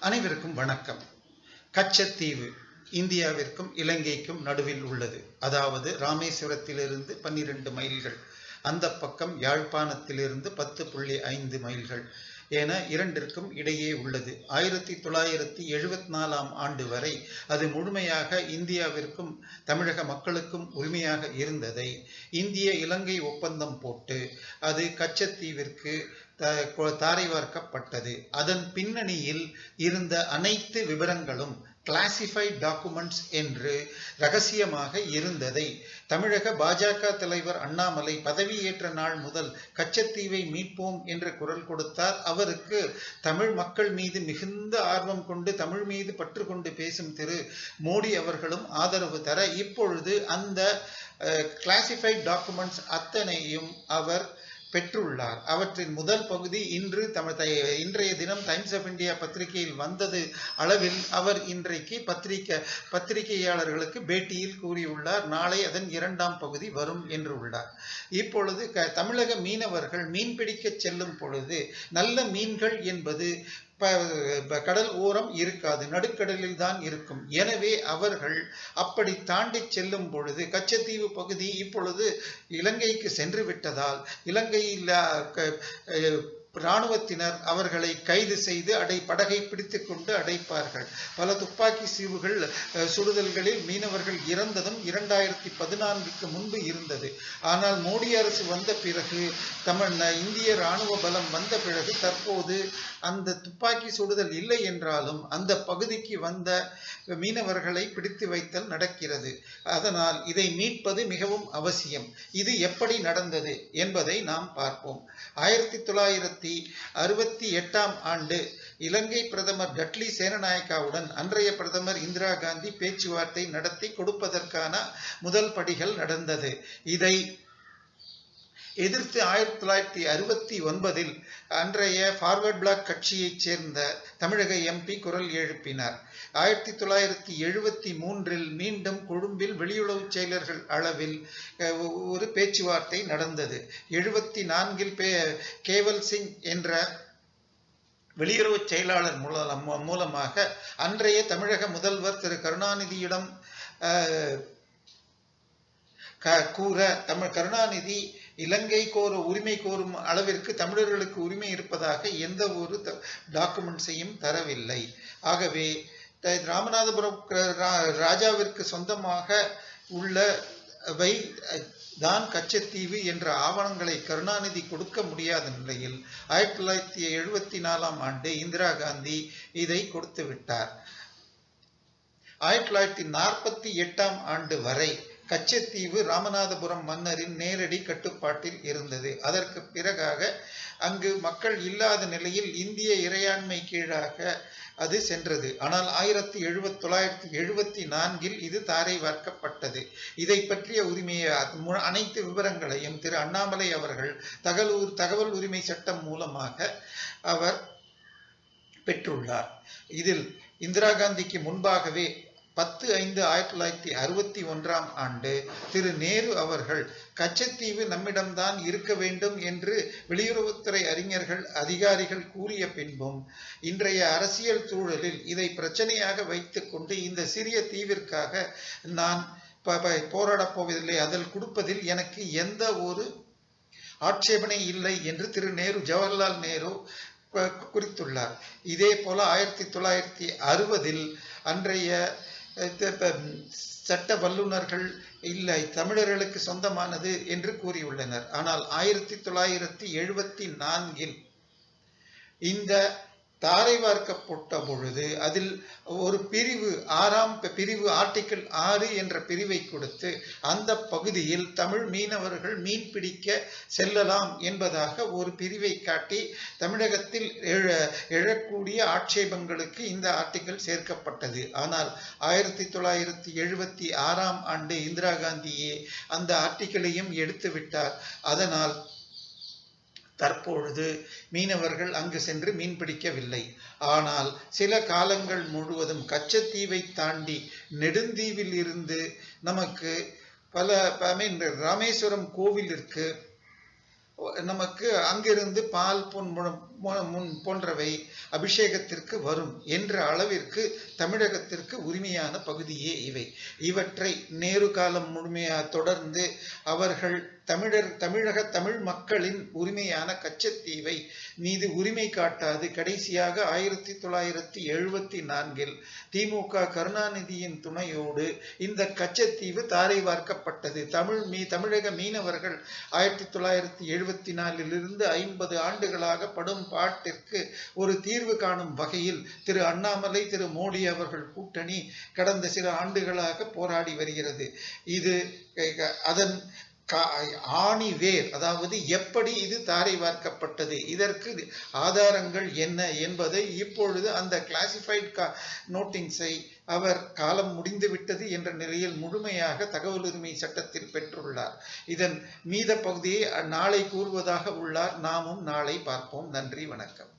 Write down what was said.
அனைவருக்கும் வணக்கம். கச்சத்தீவு இந்தியாவிற்கும் இலங்கைக்கும் நடுவில் உள்ளது. அதாவது ராமேஸ்வரத்திலிருந்து பன்னிரண்டு மைல்கள். அந்த பக்கம் யாழ்ப்பாணத்திலிருந்து பத்து புள்ளி ஐந்து மைல்கள் என இரண்டிற்கும் இடையே உள்ளது. ஆயிரத்தி தொள்ளாயிரத்தி எழுபத்தி நாலாம் ஆண்டு வரை அது முழுமையாக இந்தியாவிற்கும் தமிழக மக்களுக்கும் உரிமையாக இருந்ததை இந்திய இலங்கை ஒப்பந்தம் போட்டு அது கச்சத்தீவிற்கு தாரை வார்க்கப்பட்டது. அதன் பின்னணியில் இருந்த அனைத்து விவரங்களும் கிளாசிஃபைட் டாக்குமெண்ட்ஸ் என்று ரகசியமாக இருந்ததை தமிழக பாஜக தலைவர் அண்ணாமலை பதவியேற்ற நாள் முதல் கச்சத்தீவை மீட்போம் என்று குரல் கொடுத்தார். அவருக்கு தமிழ் மக்கள் மீது மிகுந்த ஆர்வம் கொண்டு தமிழ் மீது பற்று கொண்டு பேசும் திரு மோடி அவர்களும் ஆதரவு தர இப்பொழுது அந்த கிளாசிஃபைட் டாக்குமெண்ட்ஸ் அத்தனையும் அவர் பெற்றுள்ளார். அவற்றின் முதல் பகுதி இன்று தமிழ் இன்றைய தினம் டைம்ஸ் ஆஃப் இந்தியா பத்திரிகையில் வந்தது அளவில் அவர் இன்றைக்கு பத்திரிகை பத்திரிகையாளர்களுக்கு பேட்டியில் கூறியுள்ளார் நாளை அதன் இரண்டாம் பகுதி வரும் என்று உள்ளார் இப்பொழுது க தமிழக மீனவர்கள் மீன் பிடிக்க செல்லும் பொழுது நல்ல மீன்கள் என்பது கடல் ஓரம் இருக்காது நடுக்கடலில் தான் இருக்கும். எனவே அவர்கள் அப்படி தாண்டி செல்லும் பொழுது கச்சத்தீவு பகுதி இப்பொழுது இலங்கைக்கு சென்று விட்டதால் இலங்கையில் இராணுவத்தினர் அவர்களை கைது செய்து அடை படகை பிடித்து கொண்டு அடைப்பார்கள். பல துப்பாக்கி சீவுகள் சுடுதல்களில் மீனவர்கள் இறந்ததும் இரண்டாயிரத்தி பதினான்குக்கு முன்பு இருந்தது. ஆனால் மோடி அரசு வந்த பிறகு தமிழ் இந்திய இராணுவ பலம் வந்த பிறகு தற்போது அந்த துப்பாக்கி சுடுதல் இல்லை என்றாலும் அந்த பகுதிக்கு வந்த மீனவர்களை பிடித்து வைத்தல் நடக்கிறது. அதனால் இதை மீட்பது மிகவும் அவசியம். இது எப்படி நடந்தது என்பதை நாம் பார்ப்போம். ஆயிரத்தி தொள்ளாயிரத்தி அறுபத்தி எட்டாம் ஆண்டு இலங்கை பிரதமர் டட்லி சேனநாயக்காவுடன் அன்றைய பிரதமர் இந்திரா காந்தி பேச்சுவார்த்தை நடத்தி கொடுப்பதற்கான முதல் படிகள் நடந்தது. இதை எதிர்த்து ஆயிரத்தி தொள்ளாயிரத்தி அறுபத்தி ஒன்பதில் அன்றைய ஃபார்வர்ட் பிளாக் கட்சியைச் சேர்ந்த தமிழக எம்பி குரல் எழுப்பினார். ஆயிரத்தி தொள்ளாயிரத்தி எழுபத்தி மூன்றில் மீண்டும் கொழும்பில் வெளியுறவு செயலர்கள் அளவில் ஒரு பேச்சுவார்த்தை நடந்தது. எழுபத்தி நான்கில் பே கேவல் சிங் என்ற வெளியுறவு செயலாளர் மூலம் மூலமாக அன்றைய தமிழக முதல்வர் திரு கருணாநிதியிடம் கூற தமிழ் கருணாநிதி இலங்கை கோர உரிமை கோரும் அளவிற்கு தமிழர்களுக்கு உரிமை இருப்பதாக எந்த ஒரு டாக்குமெண்ட்ஸையும் தரவில்லை. ஆகவே ராமநாதபுரம் ராஜாவிற்கு சொந்தமாக உள்ளவை தான் கச்சத்தீவு என்ற ஆவணங்களை கருணாநிதி கொடுக்க முடியாத நிலையில் ஆயிரத்தி தொள்ளாயிரத்தி எழுபத்தி நாலாம் ஆண்டு இந்திரா காந்தி இதை கொடுத்து விட்டார். ஆயிரத்தி தொள்ளாயிரத்தி நாற்பத்தி எட்டாம் ஆண்டு வரை கச்சத்தீவு ராமநாதபுரம் மன்னரின் நேரடி கட்டுப்பாட்டில் இருந்தது. அதற்கு பிறகாக அங்கு மக்கள் இல்லாத நிலையில் இந்திய இறையாண்மை கீழாக அது சென்றது. ஆனால் ஆயிரத்தி எழுபத் தொள்ளாயிரத்தி எழுபத்தி நான்கில் இது தாரை வார்க்கப்பட்டது. இதை பற்றிய உரிமையை அனைத்து விவரங்களையும் திரு அண்ணாமலை அவர்கள் தகவல் தகவல் உரிமை சட்டம் மூலமாக அவர் பெற்றுள்ளார். இதில் இந்திரா காந்திக்கு முன்பாகவே பத்து ஐந்து ஆயிரத்தி தொள்ளாயிரத்தி அறுபத்தி ஒன்றாம் ஆண்டு திரு நேரு அவர்கள் கச்சத்தீவு நம்மிடம்தான் இருக்க வேண்டும் என்று வெளியுறவுத்துறை அறிஞர்கள் அதிகாரிகள் கூறிய பின்பும் இன்றைய அரசியல் சூழலில் இதை பிரச்சனையாக வைத்துக்கொண்டு இந்த சிறிய தீவிற்காக நான் போராடப் போவதில்லை அதில் கொடுப்பதில் எனக்கு எந்த ஒரு ஆட்சேபனை இல்லை என்று திரு நேரு ஜவஹர்லால் நேரு குறித்துள்ளார். இதே போல ஆயிரத்தி தொள்ளாயிரத்தி அறுபதில் அன்றைய சட்ட வல்லுநர்கள் இல்லை தமிழர்களுக்கு சொந்தமானது என்று கூறியுள்ளனர். ஆனால் ஆயிரத்தி தொள்ளாயிரத்தி எழுபத்தி நான்கில் இந்த தாரை வார்க்கப்பட்ட பொழுது அதில் ஒரு பிரிவு ஆறாம் பிரிவு ஆர்டிக்கிள் ஆறு என்ற பிரிவை கொடுத்து அந்த பகுதியில் தமிழ் மீனவர்கள் மீன் பிடிக்க செல்லலாம் என்பதாக ஒரு பிரிவை காட்டி தமிழகத்தில் எழ எழக்கூடிய ஆட்சேபங்களுக்கு இந்த ஆர்டிக்கிள் சேர்க்கப்பட்டது. ஆனால் ஆயிரத்தி தொள்ளாயிரத்தி எழுபத்தி ஆறாம் ஆண்டு இந்திரா காந்தியே அந்த ஆர்டிக்கிளையும் எடுத்து விட்டார் அதனால் தற்பொழுது மீனவர்கள் அங்கு சென்று மீன் பிடிக்கவில்லை. ஆனால் சில காலங்கள் முழுவதும் கச்சத்தீவை தாண்டி நெடுந்தீவில் இருந்து நமக்கு பல ஐ மீன் ராமேஸ்வரம் கோவிலிற்கு நமக்கு அங்கிருந்து பால் பொன் முன் போன்றவை அபிஷேகத்திற்கு வரும் என்ற அளவிற்கு தமிழகத்திற்கு உரிமையான பகுதியே இவை. இவற்றை நேரு காலம் முழுமையாக தொடர்ந்து அவர்கள் தமிழர் தமிழக தமிழ் மக்களின் உரிமையான கச்சத்தீவை மீது உரிமை காட்டாது. கடைசியாக ஆயிரத்தி தொள்ளாயிரத்தி எழுபத்தி நான்கில் திமுக கருணாநிதியின் துணையோடு இந்த கச்சத்தீவு தாரை வார்க்கப்பட்டது. தமிழ் மீ தமிழக மீனவர்கள் ஆயிரத்தி தொள்ளாயிரத்தி எழுபத்தி நாலிலிருந்து ஐம்பது ஆண்டுகளாக படும் பாட்டிற்கு ஒரு தீர்வு காணும் வகையில் திரு அண்ணாமலை திரு மோடி அவர்கள் கூட்டணி கடந்த சில ஆண்டுகளாக போராடி வருகிறது. இது அதன் ஆணி வேர் அதாவது எப்படி இது தாரை வார்க்கப்பட்டது இதற்கு ஆதாரங்கள் என்ன என்பதை இப்பொழுது அந்த கிளாசிஃபைட் கா நோட்டிங்ஸை அவர் காலம் முடிந்துவிட்டது என்ற நிலையில் முழுமையாக தகவல் உரிமை சட்டத்தில் பெற்றுள்ளார். இதன் மீத பகுதியை நாளை கூறுவதாக உள்ளார். நாமும் நாளை பார்ப்போம். நன்றி வணக்கம்.